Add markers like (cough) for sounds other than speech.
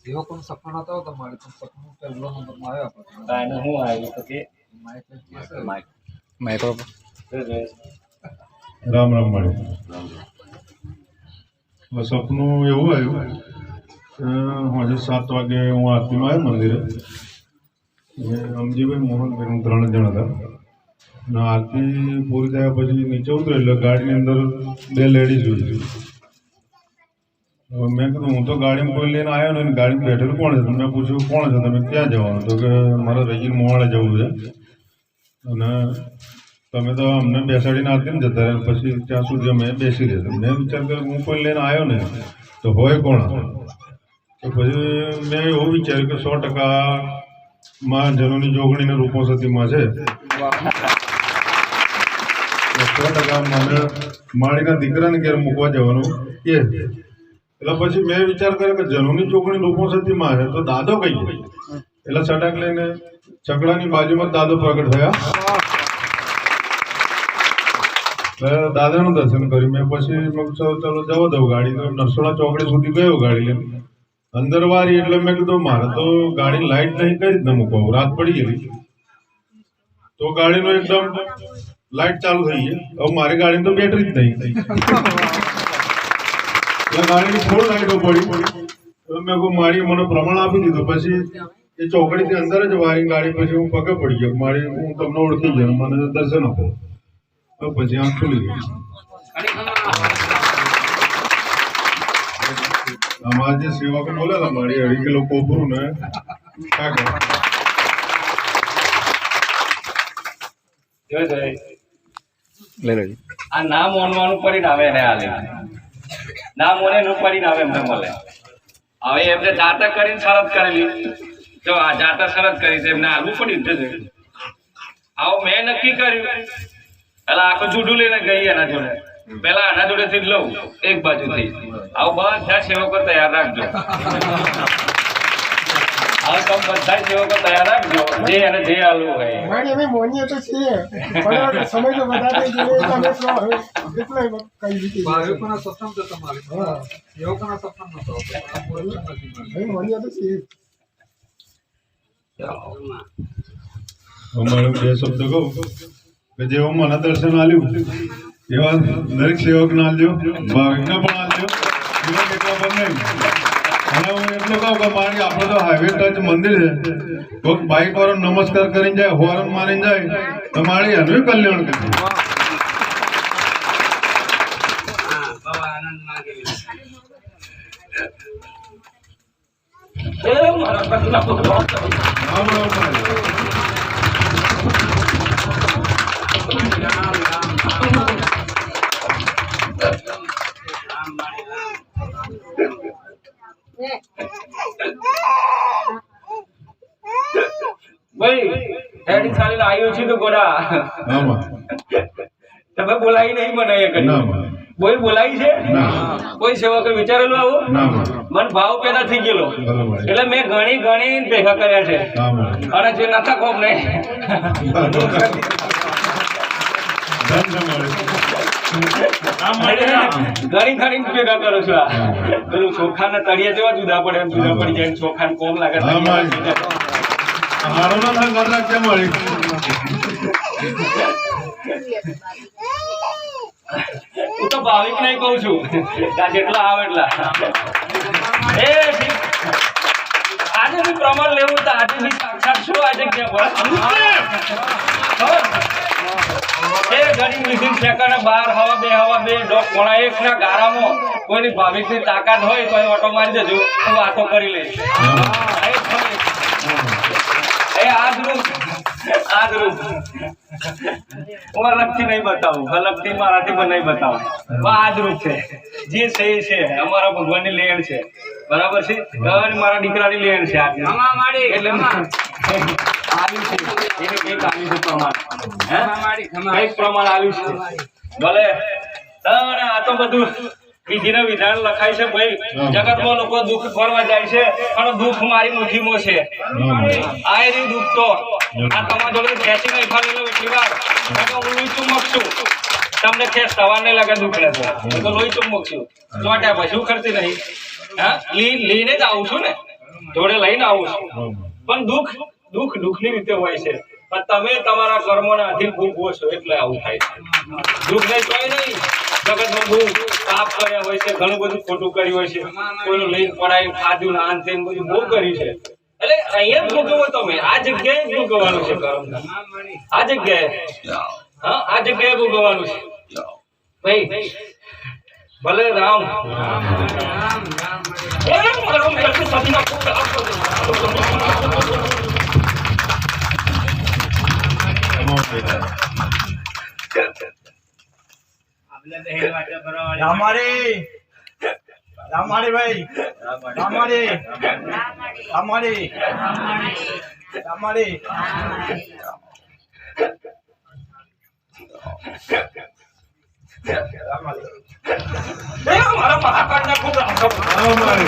સેવકોનું સપનું નતો હતો મારે પણ સપનું પહેલો નંબરમાં આવ્યો આપણને. કાંઈ હું આવ્યું તો કે માઇક. માઇક્રો રામ રામ મળી સપનું એવું આવ્યું કે આજે સાત વાગે હું આરતીમાં આવ્યો મંદિરે. અમજીભાઈ મોહનભાઈ હું ત્રણ જણ હતા. અને આરતી પૂરી થયા પછી નીચે ઉતરે એટલે ગાડીની અંદર બે લેડીઝ જોઈ મેં કીધું, હું તો ગાડીમાં કોઈ લઈને આવ્યો ને ગાડીમાં બેઠેલું કોણ છે? મેં પૂછ્યું કોણ છે? તમે ક્યાં જવાનું? તો કે મારે રહીને મોવાડે જવું છે. અને તમે તો અમને બેસાડીને આરતી ને જતા રહ્યા, પછી ત્યાં સુધી અમે બેસી રહ્યા. મેં વિચાર કર્યો હું કોઈ લઈને આવ્યો ને તો હોય કોણ? તો પછી મેં એવું વિચાર્યું કે સો ટકા માં જનોની જોગણીને રૂપો સતીમાં છે. સો ટકા મને માળીના દીકરાને ઘેર મૂકવા જવાનું કે એટલે પછી મેં વિચાર કર્યો કે જનોની ચોકડી લોકો સતી મારે, તો દાદો કઈ એટલે સટાક લઈને ચકડાની બાજુમાં જ દાદો પ્રગટ થયા. એટલે દાદાનું દર્શન કર્યું. મેં પછી ચાલો જવા દઉં ગાડી. તો નરસોડા ચોકડી સુધી ગયો ગાડી લઈને. અંદર વારી એટલે મેં કીધું, મારે તો ગાડી લાઈટ નહીં કઈ રીતના મૂકવા. રાત પડી ગયેલી તો ગાડીનો એકદમ લાઈટ ચાલુ થઈ ગઈ. હવે મારી ગાડીની તો બેટરી જ નહીં. એટલે ગાડીની ફૂલ લાઈટો પડી. હવે મેં કહું મારી મને પ્રમાણ આપી દીધું. પછી એ ચોકડીથી અંદર જ વારી ગાડી પછી હું પગે પડી ગયો. મારી હું તમને ઓળખી ગયો મને દર્શન આપો તો પછી આમ ખુલી ગયું. અમારા જે સેવકો બોલેલા મારી અઢી કિલો કોપરું ને. લઈ લેજો. આ નામ ઓનવાનું પરિણામે એને આલે. નામ મોને નું પરિણામે એમને મળે હવે એમને જાતક કરીને શરત કરેલી. જો આ જાતક શરત કરી એમને આલવું પડ્યું છે આવો મેં નક્કી કર્યું. એટલે આખું જુડું લઈને ગઈ એના જોડે. પેલા આના જોડેથી જ લઉં. એક બાજુથી. આવું બધા સેવકો તૈયાર રાખજો. તમે બધા સેવકો તૈયાર રાખજો. જે અને જે આલવું હોય. મારી અમે મોનીએ તો છીએ. પણ સમય તો વધારે જોઈએ એટલે અમે તો હવે એટલે કઈ રીતે ભાવિકોના સપનું તો તમારે. હા. સેવકોના સપનું નતો. અમે મોનીએ તો છીએ. અમારે બે શબ્દ કહું. કે જેવું મને દર્શન આલ્યું એવા દરેક સેવકને આલજો ભાવિકને પણ આલજો એવા કેટલા નહીં અને હું એટલું કહું કે મારી આપણે તો હાઈવે ટચ મંદિર છે. કોઈક બાઈક વાળો નમસ્કાર કરીને જાય હોરન મારીને જાય તો મારી એનું કલ્યાણ કરે એ મારા કૃષ્ણ ભાઈ હેડી ચાલીને આવ્યો છે તો ગોડા. તમે બોલાવી નહીં મને એ કરી કોઈ બોલાવી છે? કોઈ સેવકે વિચારેલું આવું? મન ભાવ પેદા થઈ ગયેલો. એટલે મેં ઘણી ઘણી ભેગા કર્યા છે. અને જે નતા કોમ ને ઘણી ઘણી ભેગા કરું છું આ. પેલું ચોખા ના તળિયા જેવા જુદા પડે જુદા પડી જાય ચોખા ને કોમ લાગે હા, મારી. ના થાય ઘર રાખજે મારી હું તો ભાવિક નહીં કહું છું જેટલા આવે એટલા. એ આજે બી પ્રમાણ લેવું તો આજે બી સાક્ષાત શું આજે ક્યાં એ ઘડી લીધી સેકન્ડ બાર હવા બે હવા બે કોણા એક ના ગારામાં કોઈની ભાવિકની તાકાત હોય તો ઓટો મારી જજો હું વાતો કરી લઈશ. એ આજ રૂપ આજ રૂપ હું અલગથી નહીં બતાવું અલગથી મારાથી પણ નહીં બતાવું. આજ રૂપ છે જે છે એ છે અમારા ભગવાનની લેણ છે. બરાબર છે? મારા દીકરાની લેણ છે આજે એટલે (laughs) આવ્યું છે. એને કંઈક આવ્યું છે પ્રમાણ આવ્યું છે. ભલે. અને આ તો બધું વિધિને વિધાન લખાય છે ભાઈ. જગતમાં લોકો દુઃખ ફરવા જાય છે પણ દુઃખ મારી મુઠ્ઠીમાં છે. આ એ દુઃખ તો. આ તમારા જોડે ખેંચી નહીં ફરેલો એટલી વાર. તો હું લોહી ચુંબક છું. તમને ખેંચ સવાર ને લાગે દુઃખ લેતો હું તો લોહી ચુંબક છું. ચોટ્યા પછી હું ખર્ચી નહીં. હા? લઈને જ આવું છું ને. જોડે લઈને આવું છું. પણ દુઃખ દુઃખ દુઃખની રીતે હોય છે. પણ તમે તમારા કર્મોના અધીન ભોગવો છો એટલે આવું થાય છે. દુઃખ નહીં કોઈ નહીં. જગતમાં બહુ પાપ કર્યા હોય છે ઘણું બધું ખોટું કર્યું હોય છે. કોઈનું લઈને પડાયું ખાધું ના આન તેન બધું બહુ કર્યું છે. એટલે અહીંયા જ ભોગવો તમે. આ જગ્યાએ જ ભોગવવાનું છે કર્મ. આ જગ્યાએ. હા આ જગ્યાએ ભોગવવાનું છે. ભાઈ ભલે રામ. રામારી રામારી ભાઈ. રામારી રામારી રામારી મારા મહાકાળના પુત્ર આપો. અમારે.